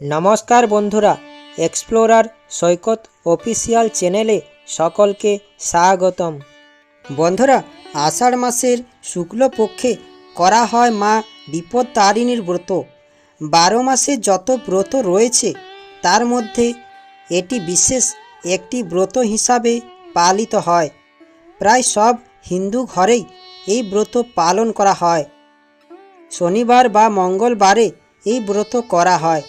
নমস্কার বন্ধুরা এক্সপ্লোরার সৈকত অফিসিয়াল চ্যানেলে সকলকে স্বাগতম। বন্ধুরা, আষাঢ় মাসের শুক্লপক্ষে করা হয় মা বিপত্তারিণীর ব্রত। বারো মাসে যত ব্রত রয়েছে, তার মধ্যে এটি বিশেষ একটি ব্রত হিসাবে পালিত হয়। প্রায় সব হিন্দু ঘরেই এই ব্রত পালন করা হয়। শনিবার বা মঙ্গলবারে এই ব্রত করা হয়।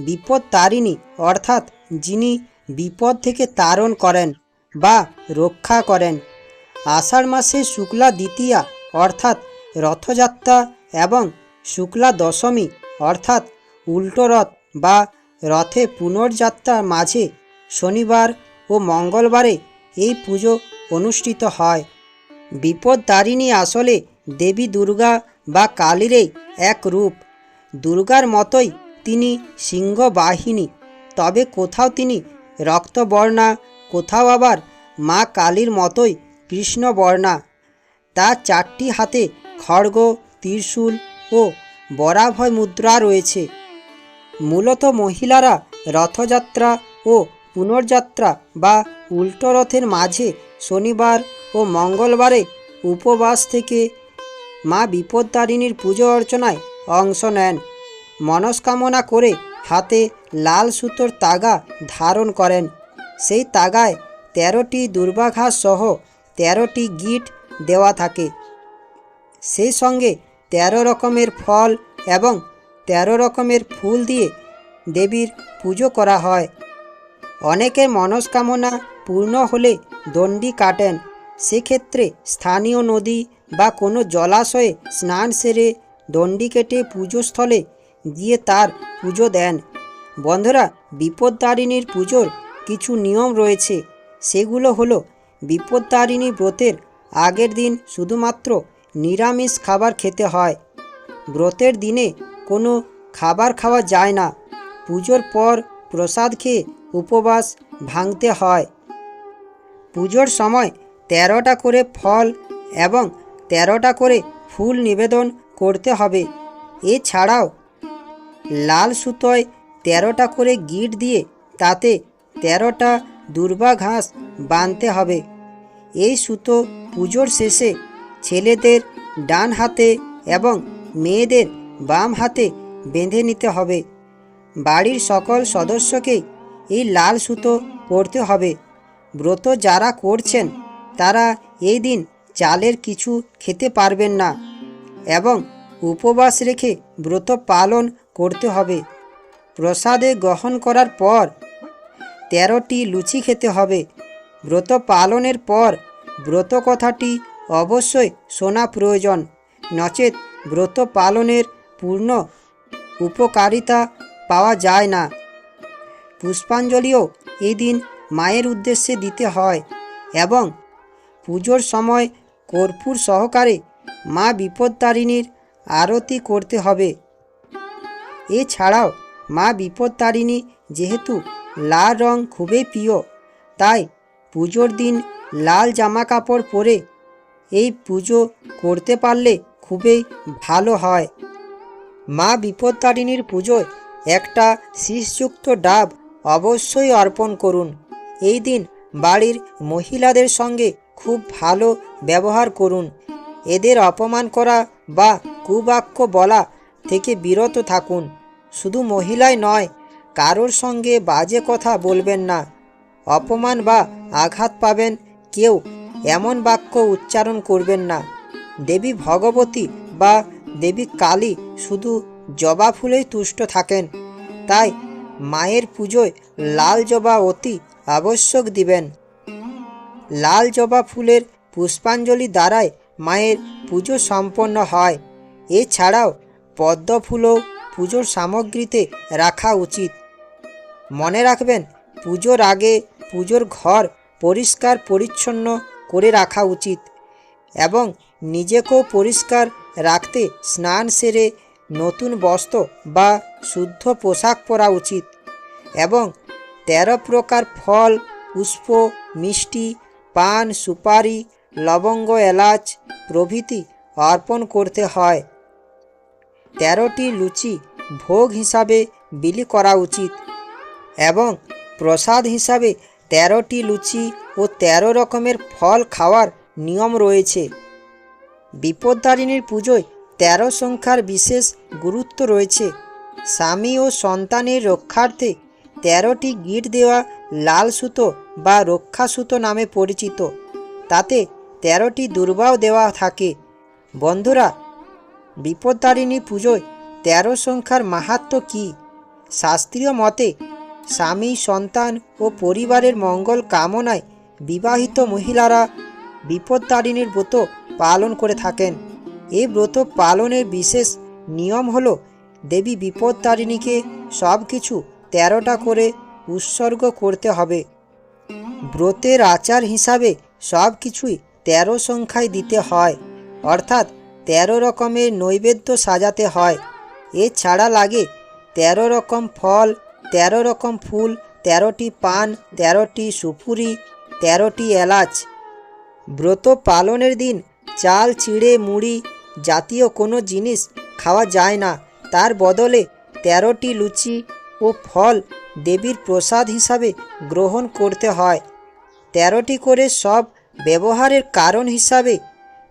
বিপদ তারিণী, অর্থাৎ যিনি বিপদ থেকে তারণ করেন বা রক্ষা করেন। আষাঢ় মাসে শুক্লা দ্বিতীয়া, অর্থাৎ রথযাত্রা এবং শুক্লা দশমী, অর্থাৎ উল্টো রথ বা রথে পুনর্যাত্রার মাঝে শনিবার ও মঙ্গলবারে এই পুজো অনুষ্ঠিত হয়। বিপদদারিণী আসলে দেবী দুর্গা বা কালীরই এক রূপ। দুর্গার মতোই তিনি সিংহবাহিনী। তবে কোথাও তিনি রক্তবর্ণা, কোথাও আবার মা কালীর মতোই কৃষ্ণবর্ণা। তার চারটি হাতে খড়গ, ত্রিশূল ও বরাভয় মুদ্রা রয়েছে। মূলত মহিলারা রথযাত্রা ও পুনর্যাত্রা বা উল্টো রথের মাঝে শনিবার ও মঙ্গলবারে উপবাস থেকে মা বিপদতারিণীর পুজো অর্চনায় অংশ নেন। মনস্কামনা করে হাতে লাল সুতোর তাগা ধারণ করেন। সেই তাগায় তেরোটি দুর্বাঘাস সহ তেরোটি গিট দেওয়া থাকে। সেই সঙ্গে তেরো রকমের ফল এবং তেরো রকমের ফুল দিয়ে দেবীর পুজো করা হয়। অনেকের মনস্কামনা পূর্ণ হলে দণ্ডি কাটেন। সেক্ষেত্রে স্থানীয় নদী বা কোনো জলাশয়ে স্নান সেরে দণ্ডি কেটে পুজোস্থলে গিয়ে তার পুজো দেন। বন্ধুরা, বিপদতারিণীর পুজোর কিছু নিয়ম রয়েছে। সেগুলো হলো, বিপদতারিণী ব্রতের আগের দিন শুধুমাত্র নিরামিষ খাবার খেতে হয়। ব্রতের দিনে কোনো খাবার খাওয়া যায় না। পুজোর পর প্রসাদ খেয়ে উপবাস ভাঙতে হয়। পুজোর সময় তেরোটা করে ফল এবং তেরোটা করে ফুল নিবেদন করতে হবে। এছাড়াও লাল সুতোয় তেরোটা করে গিট দিয়ে তাতে তেরোটা দুর্বা ঘাস বাঁধতে হবে। এই সুতো পুজোর শেষে ছেলেদের ডান হাতে এবং মেয়েদের বাম হাতে বেঁধে নিতে হবে। বাড়ির সকল সদস্যকেই এই লাল সুতো পরতে হবে। ব্রত যারা করছেন, তারা এই দিন চালের কিছু খেতে পারবেন না এবং উপবাস রেখে ব্রত পালন করতে হবে। প্রসাদে গ্রহণ করার পর তেরোটি লুচি খেতে হবে। ব্রত পালনের পর ব্রত কথাটি অবশ্যই শোনা প্রয়োজন। নচেত ব্রত পালনের পূর্ণ উপকারিতা পাওয়া যায় না। পুষ্পাঞ্জলিও এই দিন মায়ের উদ্দেশ্যে দিতে হয় এবং পুজোর সময় কর্পূর সহকারে মা বিপদতারিণীর আরতি করতে হবে। এছাড়াও মা বিপদতারিণী যেহেতু লাল রং খুবই প্রিয়, তাই পুজোর দিন লাল জামা কাপড় পরে এই পুজো করতে পারলে খুবই ভালো হয়। মা বিপদতারিণীর পুজোয় একটা শীষযুক্ত ডাব অবশ্যই অর্পণ করুন। এই দিন বাড়ির মহিলাদের সঙ্গে খুব ভালো ব্যবহার করুন। এদের অপমান করা বা কুবাক্য বলা থেকে বিরত থাকুন। শুধু মহিলাই নয়, কারোর সঙ্গে বাজে কথা বলবেন না। অপমান বা আঘাত পাবেন, কেউ এমন বাক্য উচ্চারণ করবেন না। দেবী ভগবতী বা দেবী কালী শুধু জবা ফুলেই তুষ্ট থাকেন। তাই মায়ের পুজোয় লাল জবা অতি আবশ্যক দিবেন। লাল জবা ফুলের পুষ্পাঞ্জলি দ্বারাই মায়ের পুজো সম্পন্ন হয়। এছাড়াও পদ্ম ফুলও পুজোর সামগ্রীতে রাখা উচিত। মনে রাখবেন, পুজোর আগে পুজোর ঘর পরিষ্কার পরিচ্ছন্ন করে রাখা উচিত এবং নিজেকেও পরিষ্কার রাখতে স্নান সেরে নতুন বস্ত্র বা শুদ্ধ পোশাক পরা উচিত এবং তেরো প্রকার ফল, পুষ্প, মিষ্টি, পান, সুপারি, লবঙ্গ, এলাচ প্রভৃতি অর্পণ করতে হয়। তেরোটি লুচি ভোগ হিসাবে বিলি করা উচিত এবং প্রসাদ হিসাবে তেরোটি লুচি ও তেরো রকমের ফল খাওয়ার নিয়ম রয়েছে। বিপদদারিণীর পুজোয় তেরো সংখ্যার বিশেষ গুরুত্ব রয়েছে। স্বামী ও সন্তানের রক্ষার্থে তেরোটি গিট দেওয়া লাল সুতো বা রক্ষা সুতো নামে পরিচিত। তাতে তেরোটি দুর্বাও দেওয়া থাকে। বন্ধুরা বিপদদারিণী পুজোয় তেরো সংখ্যার মাহাত্ম কী? শাস্ত্রীয় মতে, স্বামী, সন্তান ও পরিবারের মঙ্গল কামনায় বিবাহিত মহিলারা বিপদতারিণীর ব্রত পালন করে থাকেন। এই ব্রত পালনের বিশেষ নিয়ম হল, দেবী বিপদতারিণীকে সব কিছু তেরোটা করে উৎসর্গ করতে হবে। ব্রতের আচার হিসাবে সব কিছুই তেরো সংখ্যায় দিতে হয়, অর্থাৎ তেরো রকমের নৈবেদ্য সাজাতে হয়। এছাড়া লাগে তেরো রকম ফল, তেরো রকম ফুল, তেরোটি পান, তেরোটি সুপুরি, তেরোটি এলাচ। ব্রত পালনের দিন চাল, চিড়ে, মুড়ি জাতীয় কোনো জিনিস খাওয়া যায় না। তার বদলে তেরোটি লুচি ও ফল দেবীর প্রসাদ হিসাবে গ্রহণ করতে হয়। তেরোটি করে সব ব্যবহারের কারণ হিসাবে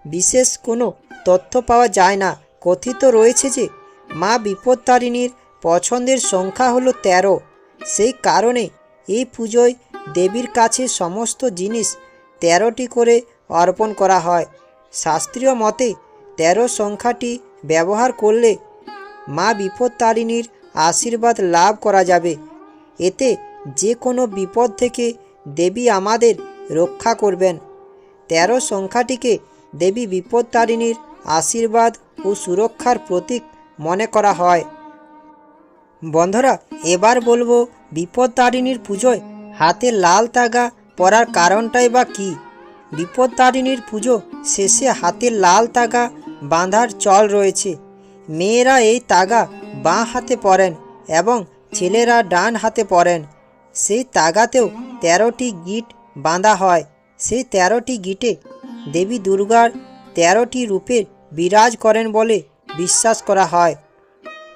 বিশেষ কোনো তথ্য পাওয়া যায় না। কথিত রয়েছে যে, মা বিপত্তারিণীর পছন্দের সংখ্যা হলো তেরো। সেই কারণে এই পুজোয় দেবীর কাছে সমস্ত জিনিস তেরোটি করে অর্পণ করা হয়। শাস্ত্রীয় মতে, তেরো সংখ্যাটি ব্যবহার করলে মা বিপত্তারিণীর আশীর্বাদ লাভ করা যাবে। এতে যে কোনো বিপদ থেকে দেবী আমাদের রক্ষা করবেন। তেরো সংখ্যাটিকে দেবী বিপত্তারিণীর আশীর্বাদ ও সুরক্ষার প্রতীক মনে করা হয়। বন্ধুরা, এবার বলব বিপদতারিণীর পুজোয় হাতে লাল তাগা পরার কারণটাই বা কী? বিপদতারিণীর পুজো শেষে হাতে লাল তাগা বাঁধার চল রয়েছে। মেয়েরা এই তাগা বাঁ হাতে পরেন এবং ছেলেরা ডান হাতে পরেন। সেই তাগাতেও তেরোটি গিট বাঁধা হয়। সেই তেরোটি গিটে দেবী দুর্গার তেরোটি রূপের বিরাজ করেন বলে বিশ্বাস করা হয়।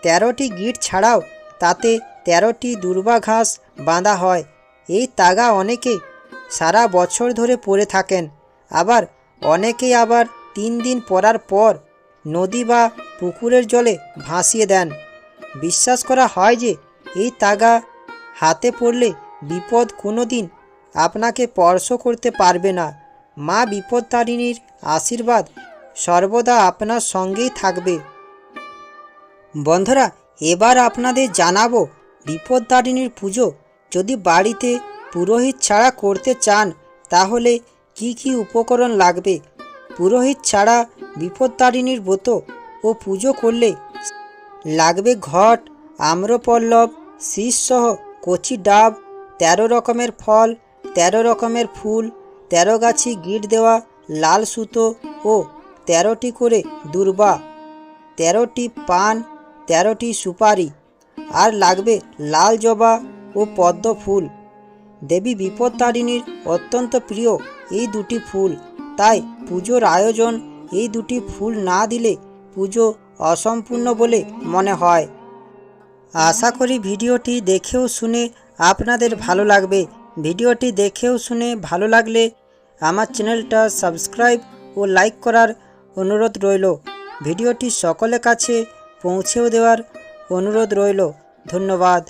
তেরোটি গিট ছাড়াও তাতে তেরোটি দুর্বা ঘাস বাঁধা হয়। এই তাগা অনেকে সারা বছর ধরে পরে থাকেন। আবার অনেকেই আবার তিন দিন পরার পর নদী বা পুকুরের জলে ভাসিয়ে দেন। বিশ্বাস করা হয় যে এই তাগা হাতে পড়লে বিপদ কোনো দিন আপনাকে স্পর্শ করতে পারবে না। মা বিপদতারিণীর আশীর্বাদ সর্বদা আপনার সঙ্গেই থাকবে। বন্ধুরা, এবার আপনাদের জানাব বিপদতারিণীর পুজো। যদি বাড়িতে পুরোহিত ছাড়া করতে চান, তাহলে কি কি উপকরণ লাগবে? পুরোহিত ছাড়া বিপদতারিণীর ব্রত ও পুজো করলে লাগবে ঘট, আম্রপল্লব শীষসহ কচি ডাব, তেরো রকমের ফল, তেরো রকমের ফুল, তেরো গাছি গিট দেওয়া, লাল সুতো ও তেরোটি করে দুর্বা, তেরোটি পান, তেরোটি সুপারি, আর লাগবে লাল জবা ও পদ্ম ফুল। দেবী বিপদতারিণীর অত্যন্ত প্রিয় এই দুটি ফুল। তাই পুজোর আয়োজন এই দুটি ফুল না দিলে পুজো অসম্পূর্ণ বলে মনে হয়। আশা করি ভিডিওটি দেখেও শুনে আপনাদের ভালো লাগবে। ভিডিওটি দেখেও শুনে ভালো লাগলে আমার চ্যানেলটা সাবস্ক্রাইব ও লাইক করার অনুরোধ রইল। ভিডিওটি সকলের কাছে পৌঁছেও দেওয়ার অনুরোধ রইল। ধন্যবাদ।